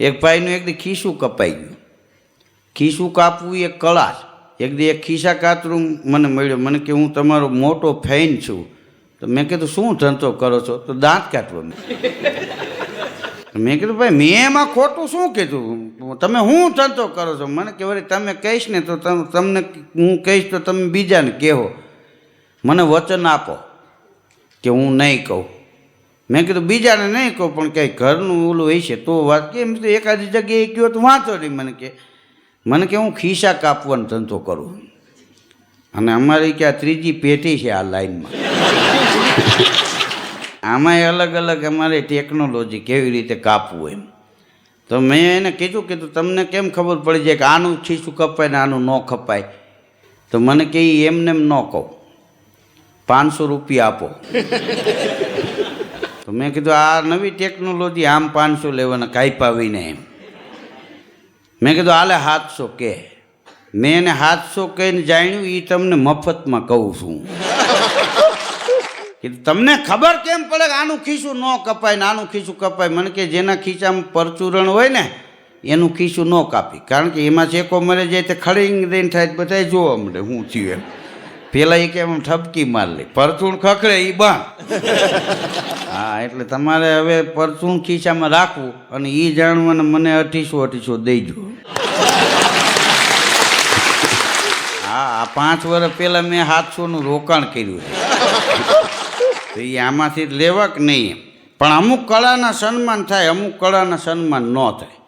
એક ભાઈનું એક દી ખીસું કપાઈ ગયું. ખીસું કાપવું એ કળા એક દી એક ખિસ્સા કાતરું મને મળ્યો. મને કે હું તમારો મોટો ફેન છું. તો મેં કીધું, શું ધંધો કરો છો? તો દાંત કાઢવો મેં. કીધું, ભાઈ, મેં એમાં ખોટું શું કીધું? તમે શું ધંધો કરો છો? મને કે, વળી તમે કહીશ ને તો તમ- તમને હું કહીશ તો તમે બીજાને કહેવો. મને વચન આપો કે હું નહીં કહું. મેં કીધું, બીજાને નહીં કહું, પણ કંઈ ઘરનું ઓલું હોય છે તો વાત કેમ તો એકાદી જગ્યાએ ગયો તો વાંચો નહીં મને કે. મને કે હું ખિસ્સા કાપવાનો ધંધો કરું. અને અમારી ક્યાં ત્રીજી પેઢી છે આ લાઈનમાં. આમાંય અલગ અલગ અમારે ટેકનોલોજી કેવી રીતે કાપવું એમ. તો મેં એને કીધું કીધું તમને કેમ ખબર પડી જાય કે આનું ખીસું કપાય ને આનું ન કપાય? તો મને કે એમને એમ ન કહું. પાંચસો રૂપિયા આપો. તો મેં કીધું, આ નવી ટેકનોલોજી આમ પાંચસો લેવાના કાંઈ એમ મેં કીધું હાલે સાતસો કે. મેં એને સાતસો કહીને જાણ્યું એ તમને મફતમાં કહું છું. કીધું, તમને ખબર કેમ પડે કે આનું ખીસું ન કપાય ને આનું ખીસું કપાય? મને કે, જેના ખીચામાં પરચુરણ હોય ને, એનું ખીસું ન કાપી. કારણ કે એમાં ચેકો મરે જાય તે ખડીંગ દઈને થાય બધા જોવા મળે, હું થયું એમ. પેલા એ કે એમ ઠપકી મારલી? પરચૂણ ખખડે એ બા હા, એટલે તમારે હવે પરચૂણ ખીચામાં રાખવું અને એ જાણવાને મને અઢીસો અઢીસો દઈજો હા, આ પાંચ વર્ષ પહેલાં મેં સાતસોનું રોકાણ કર્યું તો એ આમાંથી લેવા કે નહીં પણ અમુક કળાના સન્માન થાય, અમુક કળાના સન્માન ન થાય.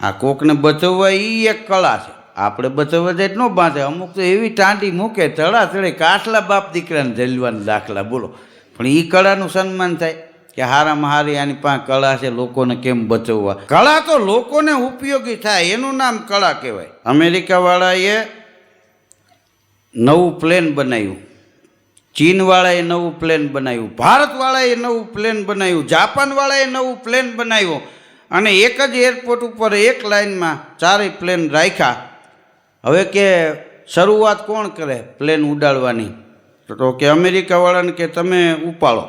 આ કોકને બચવવા એ એક કળા છે. આપણે બચવવા જાય ન બાંધે. અમુક તો એવી ટાંડી મૂકે તળા તળે કાટલા બાપ દીકરાને જલવાના દાખલા, બોલો. પણ એ કળાનું સન્માન થાય કે હારામાં હારી આની પાસે કળા છે, લોકોને કેમ બચવવા? કળા તો લોકોને ઉપયોગી થાય, એનું નામ કળા કહેવાય. અમેરિકાવાળાએ નવું પ્લેન બનાવ્યું. ચીનવાળાએ નવું પ્લેન બનાવ્યું. ભારતવાળાએ નવું પ્લેન બનાવ્યું. જાપાનવાળાએ નવું પ્લેન બનાવ્યું. અને એક જ એરપોર્ટ ઉપર એક લાઇનમાં ચારેય પ્લેન રાખ્યા. હવે કે શરૂઆત કોણ કરે પ્લેન ઉડાડવાની? તો કે અમેરિકાવાળાને કે તમે ઉપાડો.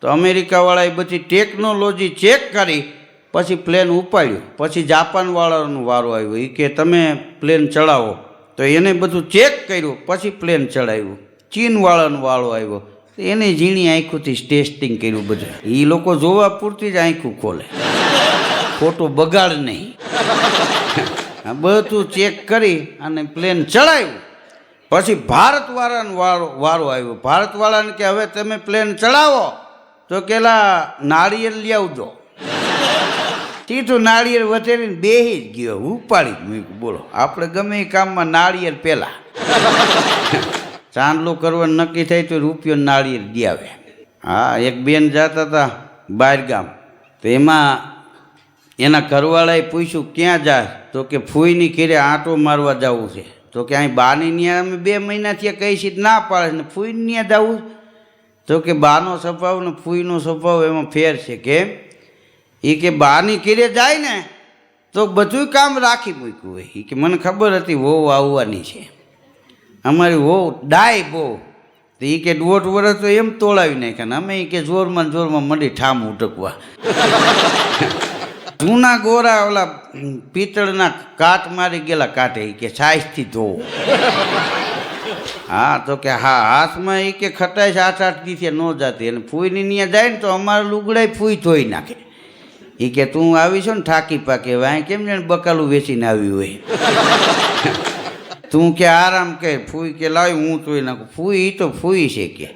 તો અમેરિકાવાળાએ બધી ટેકનોલોજી ચેક કરી, પછી પ્લેન ઉપાડ્યું. પછી જાપાનવાળાનો વારો આવ્યો. એ કે તમે પ્લેન ચડાવો. તો એને બધું ચેક કર્યું, પછી પ્લેન ચડાવ્યું. ચીનવાળાનો વાળો આવ્યો. એને ઝીણી આંખોથી ટેસ્ટિંગ કર્યું બધું. એ લોકો જોવા પૂરતી જ આંખું ખોલે. ખોટું બગાડ નહીં. આ બધું ચેક કરી અને પ્લેન ચડાવ્યું પછી ભારતવાળાનો વારો વારો આવ્યો. ભારતવાળાને કે, હવે તમે પ્લેન ચડાવો. તો કેલા, નાળિયેર લઈ આવજો તીઠું નાળિયેર વધેરીને બેહી જ ગયો. ઉપાડી જ મૂક્યું. બોલો, આપણે ગમે એ કામમાં નાળિયેર પહેલાં ચાંદલો કરવાનું નક્કી થાય તો રૂપિયો નાળિયેર દઈ આવે હા, એક બેન જતા હતા બહાર ગામ તો એમાં એના ઘરવાળાએ પૂછ્યું, ક્યાં જાય તો કે ફૂઈની ઘેરે આંટો મારવા જવું છે. તો કે અહીં બાની ત્યાં અમે બે મહિનાથી કહી છીએ ના પાડે ને ફૂઈને ત્યાં જવું તો કે બાનો સ્વભાવ ને ફૂઈનો સ્વભાવ એમાં ફેર છે કેમ એ કે બાની ઘેરે જાય ને તો બધું કામ રાખી મૂક્યું હોય. એ કે મને ખબર હતી વહુ આવવાની છે. અમારી વહુ ડાય બહુ. તો એ કે દોઢ વર્ષ તો એમ તોડાવી નાખ્યા ને અમે એ કે જોરમાં જોરમાં મળી ઠામ ઉટકવા. જૂના ગોરા ઓલા પિત્તળના કાટ મારી ગયેલા ઈ કે સાઈઝથી ધોવો હા, તો કે હા, હાથમાં એ કે ખટાઈ આઠ આઠ દીથી ન જાતી. અને ફૂઈની ત્યાં જાય ને તો અમારા લુગડાય ફૂઈ ધોઈ નાખે. એ કે તું આવી છો ને થાકી પાકે વાય કેમ જાણે બકાલું વેચીને આવ્યું હોય? તું કે આરામ કે ફૂઈ કે લાવી હું ધોઈ નાખું. ફૂઈ એ તો ફૂઈ છે કે.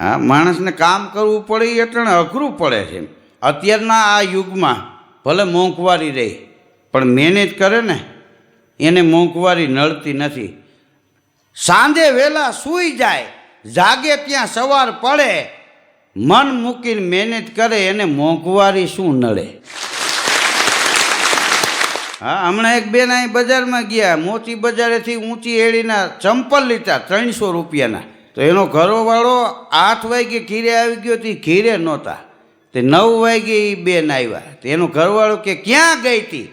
હા, માણસને કામ કરવું પડે એટલે અઘરું પડે છે. અત્યારના આ યુગમાં ભલે મોંઘવારી રહી, પણ મહેનત કરે ને, એને મોંઘવારી નડતી નથી. સાંજે વહેલા સૂઈ જાય, જાગે ત્યાં સવાર પડે, મન મૂકીને મહેનત કરે, એને મોંઘવારી શું નડે? હા, હમણાં એક બેન અહીં બજારમાં ગયા, મોતી બજારેથી ઊંચી એડીના ચંપલ લીધા, ત્રણસો રૂપિયાના. તો એનો ઘરોવાળો આઠ વાગે ઘીરે આવી ગયો તે ઘીરે નહોતા. તે નવ વાગે એ બેન આવ્યા એનો ઘરવાળો કે, ક્યાં ગઈ હતી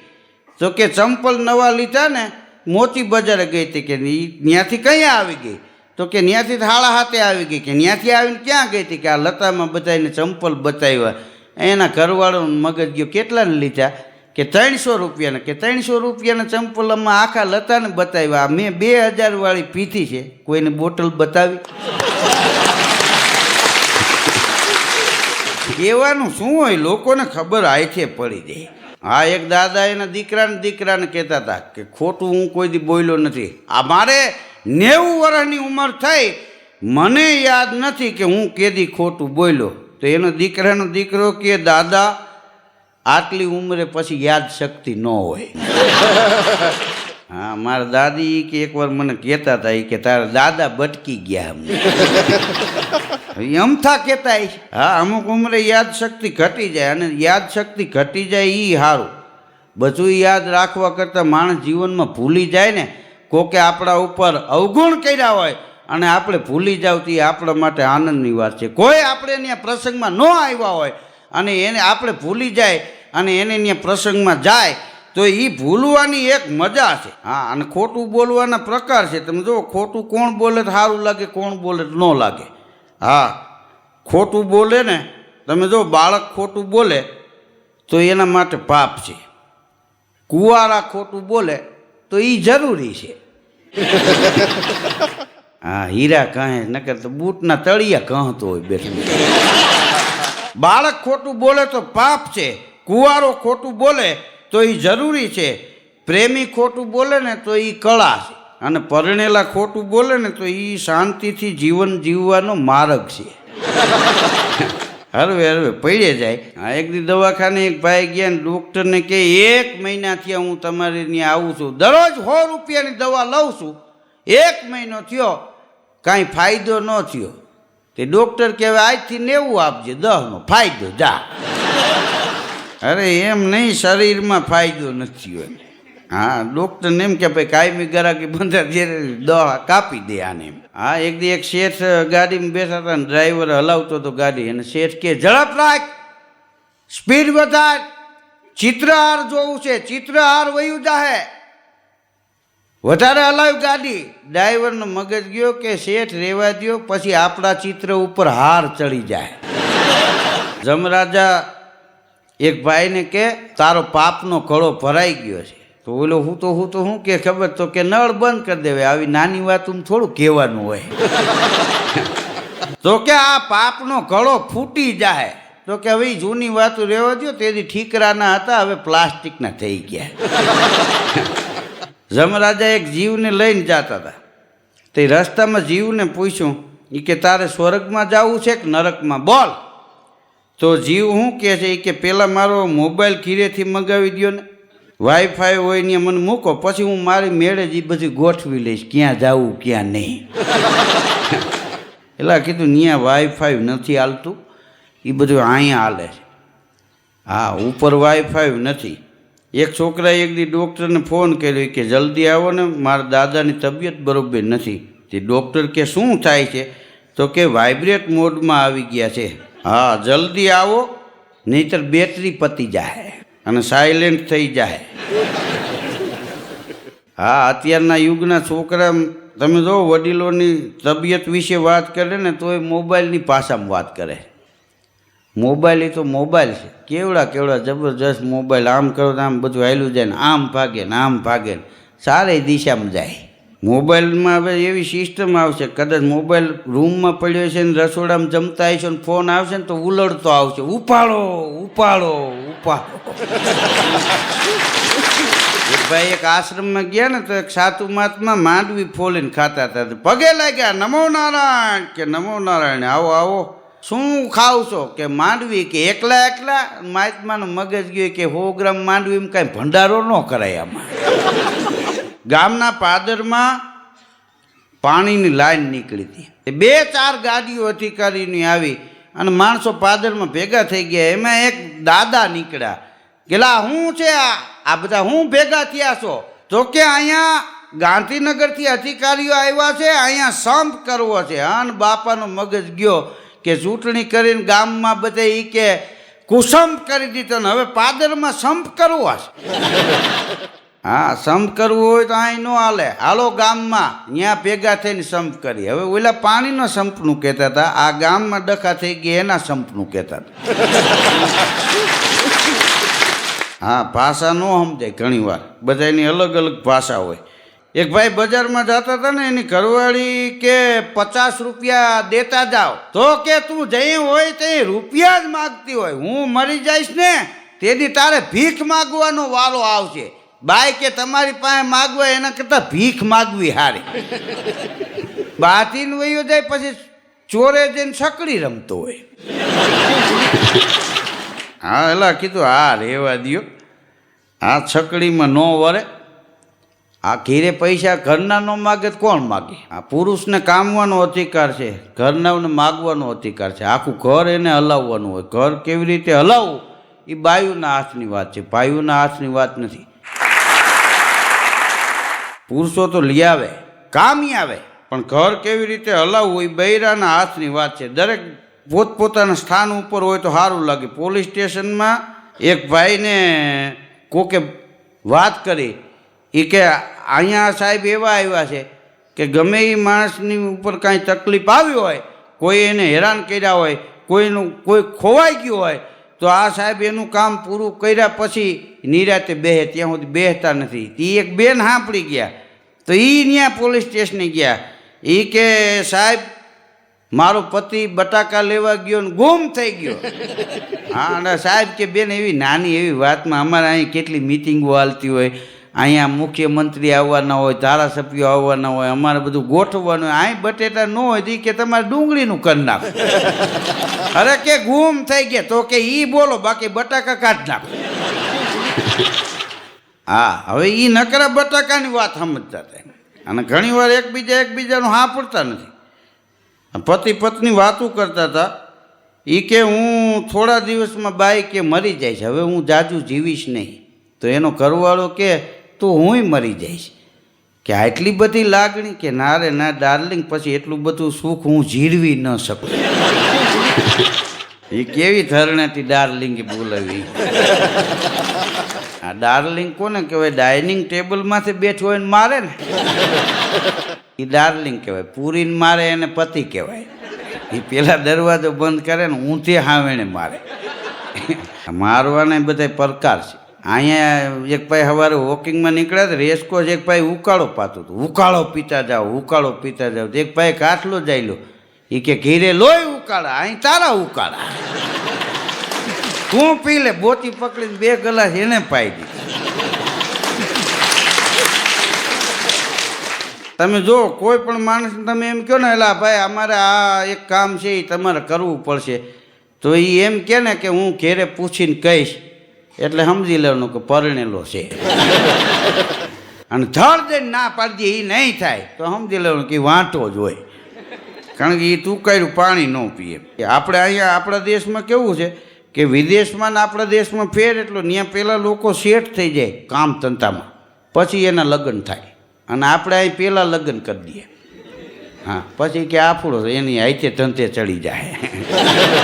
તો કે, ચંપલ નવા લીધા ને, મોતી બજારે ગઈ હતી કે ત્યાંથી ક્યાં આવી ગઈ? તો કે ત્યાંથી થાળા હાથે આવી ગઈ કે ત્યાંથી આવીને ક્યાં ગઈ હતી કે, આ લતામાં બધાને ચંપલ બતાવ્યા એના ઘરવાળોનું મગજ ગયો કેટલાને લીધા? કે, ત્રણસો રૂપિયાના. કે, ત્રણસો રૂપિયાના ચંપલમાં આખા લતાને બતાવ્યા મેં બે હજારવાળી પીધી છે. કોઈને બોટલ બતાવી? કહેવાનું શું હોય લોકોને ખબર આયથે પડી જાય હા, એક દાદા એના દીકરાને દીકરાને કહેતા હતા કે ખોટું હું કોઈ દી બોલ્યો નથી. આ મારે નેવું વર્ષની ઉંમર થઈ. મને યાદ નથી કે હું કેદી ખોટું બોલ્યો. તો એનો દીકરાનો દીકરો કે, દાદા, આટલી ઉંમરે પછી યાદ શક્તિ ન હોય. હા, મારા દાદી કે એકવાર મને કહેતા હતા કે તારા દાદા બટકી ગયા અમને. અમથા કહેતા. હા, અમુક ઉંમરે યાદ શક્તિ ઘટી જાય અને યાદ શક્તિ ઘટી જાય એ સારું બધું યાદ રાખવા કરતાં માણસ જીવનમાં ભૂલી જાય ને, કોકે આપણા ઉપર અવગુણ કર્યા હોય અને આપણે ભૂલી જાવ તો એ આપણા માટે આનંદની વાત છે. કોઈ આપણે ત્યાં પ્રસંગમાં ન આવ્યા હોય અને એને આપણે ભૂલી જાય અને એને ત્યાં પ્રસંગમાં જાય તો એ ભૂલવાની એક મજા છે. હા, અને ખોટું બોલવાના પ્રકાર છે. તમે જુઓ, ખોટું કોણ બોલે તો સારું લાગે, કોણ બોલે ન લાગે. હા, ખોટું બોલે ને, તમે જો બાળક ખોટું બોલે તો એના માટે પાપ છે. કુવારા ખોટું બોલે તો એ જરૂરી છે. હા, હીરા કહે નકર તો બૂટના તળિયા કહતો હોય બેઠું. બાળક ખોટું બોલે તો પાપ છે. કુવારો ખોટું બોલે તો એ જરૂરી છે. પ્રેમી ખોટું બોલે ને તો એ કળા છે. અને પરણેલા ખોટું બોલે ને તો એ શાંતિથી જીવન જીવવાનો માર્ગ છે. હરવે હરવે, પડે જાય. હા, એક દવાખાને એક ભાઈ ગયા ને ડૉક્ટરને કે એક મહિનાથી હું તમારે ત્યાં આવું છું. દરરોજ સો રૂપિયાની દવા લઉં છું. એક મહિનો થયો, કાંઈ ફાયદો ન થયો. તે ડૉક્ટર કહેવાય આજથી નેવું આપજે, દહનો ફાયદો જા. અરે એમ નહીં, શરીરમાં ફાયદો નથી હોય. હા, ડૉક્ટરને એમ કે ભાઈ, કાયમી ગરાકી બંધા જે દવા કાપી દે આને એમ. હા, એક દી એક શેઠ ગાડીમાં બેઠા હતા ને ડ્રાઈવર હલાવતો હતો ગાડી. અને શેઠ કે, ઝડપ રાખ, સ્પીડ વધાર, ચિત્રહાર જોવું છે, ચિત્રહાર વયું જાહે. વધારે હલાવ્યું ગાડી. ડ્રાઈવરનો મગજ ગયો કે, શેઠ, રેવા દ્યો, પછી આપણા ચિત્ર ઉપર હાર ચડી જાય. જમરાજા એક ભાઈને કે, તારો પાપનો કળો ભરાઈ ગયો છે. તો ઓલો હું તો હું તો શું કે, ખબર તો કે નળ બંધ કરી દેવે આવી નાની વાત થોડું કહેવાનું હોય. તો કે, આ પાપનો કળો ફૂટી જાય. તો કે, હવે જૂની વાતો રહેવા દો તેથી ઠીકરાના હતા, હવે પ્લાસ્ટિકના થઈ ગયા. જમરાજા એક જીવને લઈને જતા હતા. તે રસ્તામાં જીવને પૂછ્યું એ કે તારે સ્વર્ગમાં જવું છે કે નરકમાં? બોલ. તો જીવ શું કહે છે? કે પહેલાં મારો મોબાઈલ ખીરેથી મંગાવી દો ને. વાઈફાઈ હોય ને મને મૂકો, પછી હું મારી મેળે જ બધી ગોઠવી લઈશ, ક્યાં જવું, ક્યાં નહીં. એટલે કીધું ત્યાં વાઈફાઈ નથી હાલતું. એ બધું અહીંયા હાલે છે. હા, ઉપર વાઈફાઈ નથી. એક છોકરાએ એક દી ડૉક્ટરને ફોન કર્યો કે, જલ્દી આવો ને, મારા દાદાની તબિયત બરોબર નથી. તે ડૉક્ટર કે, શું થાય છે? તો કે વાઇબ્રેટ મોડમાં આવી ગયા છે. હા, જલ્દી આવો, નહીતર બેટરી પતી જાય અને સાયલેન્ટ થઈ જાય. હા, અત્યારના યુગના છોકરા, તમે જો વડીલોની તબિયત વિશે વાત કરે ને તો એ મોબાઈલની ભાષામાં વાત કરે. મોબાઈલ એ તો મોબાઈલ છે. કેવડા કેવડા જબરજસ્ત મોબાઈલ, આમ કરો આમ બધું હાલ્યું જાય ને, આમ ભાગે ને, આમ ભાગે ને, સારી દિશામાં જાય. મોબાઈલમાં હવે એવી સિસ્ટમ આવશે, કદાચ મોબાઈલ રૂમમાં પડ્યો છે ને રસોડામાં જમતા હશો ને ફોન આવશે ને તો ઉલડતો આવશે. ઉપાડો ઉપાડો ઉપાડો. ભાઈ એક આશ્રમમાં ગયા ને તો એક સાતુ મહાત્મા માંડવી ફોલીને ખાતા હતા. પગે લાગ્યા, નમો નારાયણ. કે, નમો નારાયણ, આવો આવો. શું ખાવ છો? કે, માંડવી. કે, એકલા એકલા. મહાત્માનું મગજ ગયું કે, સો ગ્રામ માંડવીમાં કાંઈ ભંડારો ન કરાય આમાં. ગામના પાદરમાં પાણીની લાઈન નીકળી હતી. બે ચાર ગાડીઓ અધિકારીની આવી અને માણસો પાદરમાં ભેગા થઈ ગયા. એમાં એક દાદા નીકળ્યા. કેલા શું છે આ? આ બધા હું ભેગા થયા છો? તો કે અહીંયા ગાંધીનગરથી અધિકારીઓ આવ્યા છે, અહીંયા સંપ કરવો છે. અન બાપાનો મગજ ગયો કે ચૂંટણી કરીને ગામમાં બધે એ કે કુસંપ કરી દીધો ને હવે પાદરમાં સંપ કરવો છે. હા, સંપ કરવું હોય તો અહીં ન હાલે. હાલો ગામમાં ત્યાં ભેગા થઈને સંપ કરી હવે ઓલા પાણીનો સંપનું કહેતા હતા, આ ગામમાં ડખા થઈ ગયા એના સંપનું કહેતા હતા. હા, ભાષા ન સમજાય ઘણી વાર. બધાની અલગ અલગ ભાષા હોય. એક ભાઈ બજારમાં જતા હતા ને, એની ઘરવાળી કે પચાસ રૂપિયા દેતા જાઓ. તો કે તું જઈ હોય તે રૂપિયા જ માગતી હોય. હું મરી જઈશ ને તેથી તારે ભીખ માગવાનો વારો આવશે. બાય કે તમારી પાસે માગવા એના કરતાં ભીખ માગવી હારી. બાતીન વયો જાય પછી ચોરે જઈને સકડી રમતો હોય. હા, એલા કીધું, હા, રેવા દિયો. આ છકડીમાં ન વરે. આ ઘીરે પૈસા ઘરના ન માગે તો કોણ માગે? આ પુરુષને કામવાનો અધિકાર છે ઘરનાને માગવાનો અધિકાર છે. આખું ઘર એને હલાવવાનું હોય. ઘર કેવી રીતે હલાવવું? એ બાયુના હાથની વાત છે. બાયુના હાથની વાત નથી. પુરુષો તો લઈ આવે, કામી આવે. પણ ઘર કેવી રીતે હલાવવું એ બૈરાના હાથની વાત છે. દરેક પોતપોતાના સ્થાન ઉપર હોય તો સારું લાગે. પોલીસ સ્ટેશનમાં એક ભાઈને કોકે વાત કરી એ કે અહીંયા સાહેબ એવા આવ્યા છે કે ગમે એ માણસની ઉપર કાંઈ તકલીફ આવી હોય, કોઈ એને હેરાન કર્યા હોય, કોઈનું કોઈ ખોવાઈ ગયું હોય તો આ સાહેબ એનું કામ પૂરું કર્યા પછી નિરાતે બેહે ત્યાં સુધી બેહતા નથી. એ એક બેન હાંપડી ગયા. તો એ ત્યાં પોલીસ સ્ટેશને ગયા. એ કે, સાહેબ, મારો પતિ બટાકા લેવા ગયો ને ગુમ થઈ ગયો. હા, અને સાહેબ કે, બેન, એવી નાની એવી વાતમાં અમારે અહીં કેટલી મિટિંગો હાલતી હોય. અહીંયા મુખ્યમંત્રી આવવાના હોય, ધારાસભ્યો આવવાના હોય, અમારે બધું ગોઠવવાનું હોય. અહીં બટેટા ન હોય તો કે તમારે ડુંગળીનું કરી નાખો. અરે કે ગુમ થઈ ગયા, તો કે એ બોલો, બાકી બટાકા કાઢ નાખો. હા, હવે એ નકરા બટાકાની વાત સમજતા હતા. અને ઘણીવાર એકબીજા એકબીજાનું હા પડતા નથી. પતિ પત્ની વાતો કરતા હતા. એ કે હું થોડા દિવસમાં બાઈ કે મરી જાય છે. હવે હું જાજુ જીવીશ નહીં. તો એનો ઘરવાળો કે તું હુંય મરી જઈશ. કે આટલી બધી લાગણી કે ના રે ના ડાર્લિંગ, પછી એટલું બધું સુખ હું જીરવી ન શકું. એ કેવી ધરણાથી ડાર્લિંગ બોલાવી? આ ડાર્લિંગ કોને કહેવાય? ડાઇનિંગ ટેબલમાંથી બેઠો હોય ને મારે ને. એ ડાર્લિંગ કહેવાય. પૂરીને મારે એને પતિ કહેવાય. એ પેલા દરવાજો બંધ કરે ને ઊંધે હાવેણે મારે. મારવાના બધા પ્રકાર છે. અહીંયા એક ભાઈ સવારે વોકિંગમાં નીકળ્યા તો રેસકોસ એક ભાઈ ઉકાળો પાતો હતો. ઉકાળો પીતા જાઓ, ઉકાળો પીતા જાઓ. એક ભાઈ કાટલો જાય લો એ કે, ઘીરે લોહી ઉકાળા, અહીં તારા ઉકાળા. તું પી લે, બોતી પકડીને બે ગલાસ એને પાઈ દીધી તમે જો, કોઈ પણ માણસને તમે એમ કહો ને, એલા ભાઈ, અમારે આ એક કામ છે એ તમારે કરવું પડશે. તો એ એમ કહે ને કે હું ઘેરે પૂછીને કહીશ. એટલે સમજી લેવાનું કે પરણેલો છે. અને ધડ દઈને ના પાડી દે એ નહીં થાય. તો સમજી લેવાનું કે વાંટો જ હોય. કારણ કે એ તુકાયું પાણી ન પીએ. આપણે અહીંયા, આપણા દેશમાં કેવું છે કે વિદેશમાં ને આપણા દેશમાં ફેર એટલો ત્યાં પહેલાં લોકો સેટ થઈ જાય કામ ધંધામાં. પછી એના લગ્ન થાય. અને આપણે અહીં પહેલાં લગ્ન કરી દઈએ. હા. પછી કે આફુડો એની હાઈતે ધંધે ચડી જાય.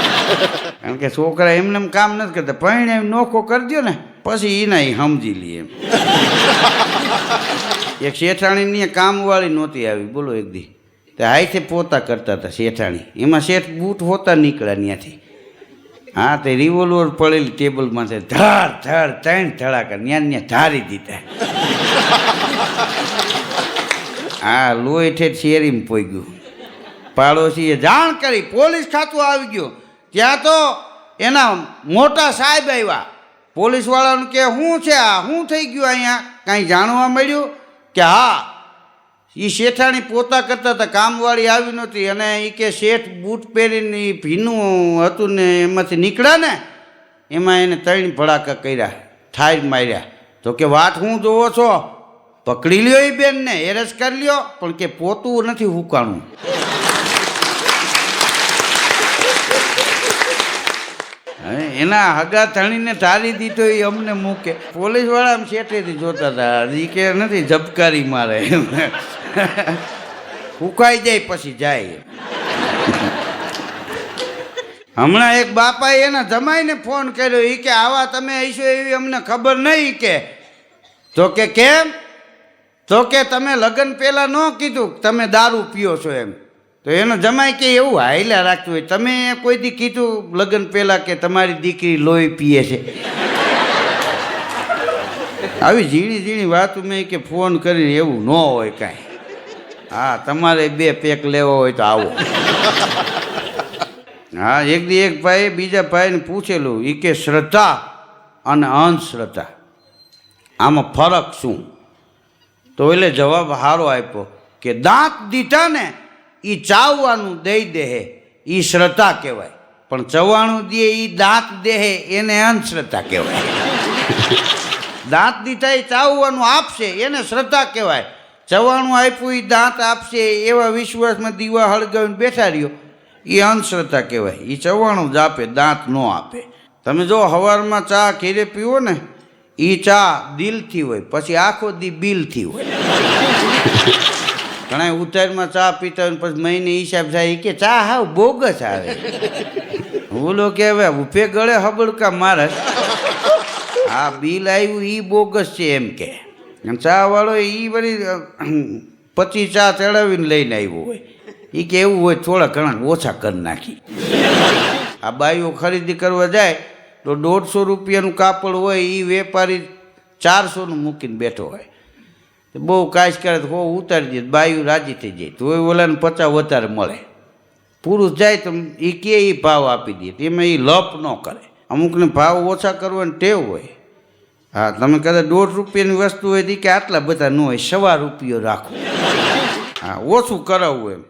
કારણ કે છોકરા એમને એમ કામ નથી કરતા પરણે એમ નોખો કરી દો ને પછી એના એ સમજી લે એમ. એક શેઠાણીની કામવાળી નહોતી આવી બોલો એક દી. તે હાઈથે પોતા કરતા હતા શેઠાણી. એમાં શેઠ બૂટ હોતા નીકળ્યા ત્યાંથી હા તે રિવોલ્વર પડેલી ટેબલમાં છે ધડ ધડ ત્રણ ધડાકા ન્યા ન્યા ધારી દીધા. હા, લોહી ઠેઠ શેરીમાં પોઈ ગયું. પાડોશીએ જાણ કરી, પોલીસ ખાતું આવી ગયું. ત્યાં તો એના મોટા સાહેબ આવ્યા. પોલીસવાળાનું કે, શું છે આ? શું થઈ ગયું અહીંયા? કાંઈ જાણવા મળ્યું કે, હા એ શેઠાણી પોતા કરતા હતા, કામવાળી આવી નહોતી. અને એ કે શેઠ બૂટ પહેરીને એ ભીનું હતું ને એમાંથી નીકળ્યા ને, એમાં એને ત્રણ ભડાકા કર્યા, ઠાર માર્યા. તો કે, વાત હું જોવો છો? પકડી લ્યો એ બેનને, એરેસ્ટ કરી લ્યો, પણ કે પોતું નથી હુકાણું. એના હગા ધણીને ધારી દીધો એ અમને મૂકે. પોલીસવાળા આમ શેઠેથી જોતા હતા એ કે નથી ઝબકારી મારે. હુકાઈ જાય પછી જાય હમણાં એક બાપાએ એના જમાઈને ફોન કર્યો એ કે આવા તમે આવીશો એવી અમને ખબર નહીં કે. તો કે, કેમ? તો કે તમે લગ્ન પહેલાં ન કીધું તમે દારૂ પીઓ છો એમ. તો એનો જમાય કે એવું હાઈલા રાખતું હોય. તમે કોઈ દી કીધું લગ્ન પહેલાં કે તમારી દીકરી લોહી પીએ છે. આવી ઝીણી ઝીણી વાત મેં કે ફોન કરીને એવું ન હોય કાંઈ. હા, તમારે બે પેક લેવો હોય તો આવો. હા, એક દી એક ભાઈએ બીજા ભાઈને પૂછેલું એ કે શ્રદ્ધા અને અંધશ્રદ્ધા. આમાં ફરક શું? તો એટલે જવાબ સારો આપ્યો કે દાંત દીઠા ને એ ચાવવાનું દઈ દેહે એ શ્રદ્ધા કહેવાય. પણ ચવાણું દે એ દાંત દેહે, એને અંધશ્રદ્ધા કહેવાય. દાંત દીઠા એ ચાવવાનું આપશે, એને શ્રદ્ધા કહેવાય. ચવાણું આપ્યું એ દાંત આપશે, એવા વિશ્વાસમાં દીવા હળગાવીને બેઠા રહ્યો. એ અંધશ્રદ્ધા કહેવાય. એ ચવાણું જ આપે, દાંત ન આપે. તમે જો સવારમાં ચા ખીરે પીવો ને એ ચા દિલથી હોય, પછી આખો દી બિલથી હોય. ઘણા ઉતારમાં ચા પીતા હોય પછી મહિને હિસાબ થાય કે ચા હાવ બોગસ આવે. ઓલો કે હવે ઉપે ગળે હબડકા મારે. આ બિલ આવ્યું એ બોગસ છે એમ કે. ચા વાળો એ વળી પચી ચા ચડાવીને લઈને આવ્યો હોય. એ કે એવું હોય થોડા ઘણા ઓછા કરી નાખી. આ બાઈઓ ખરીદી કરવા જાય તો દોઢસો રૂપિયાનું કાપડ હોય એ વેપારી ચારસોનું મૂકીને બેઠો હોય. તો બહુ કાશ કરે, તો હો, ઉતારી દે, બાયું રાજી થઈ જાય. તો ઓલાને પચાસ વધારે મળે. પુરુષ જાય તો એ કે એ ભાવ આપી દે તેમાં એ લપ ન કરે. અમુકને ભાવ ઓછા કરવાની ટેવ હોય. હા, તમે કદાચ દોઢ રૂપિયાની વસ્તુ હોય કે આટલા બધા ન હોય, સવા રૂપિયો રાખો. હા, ઓછું કરાવવું એમ.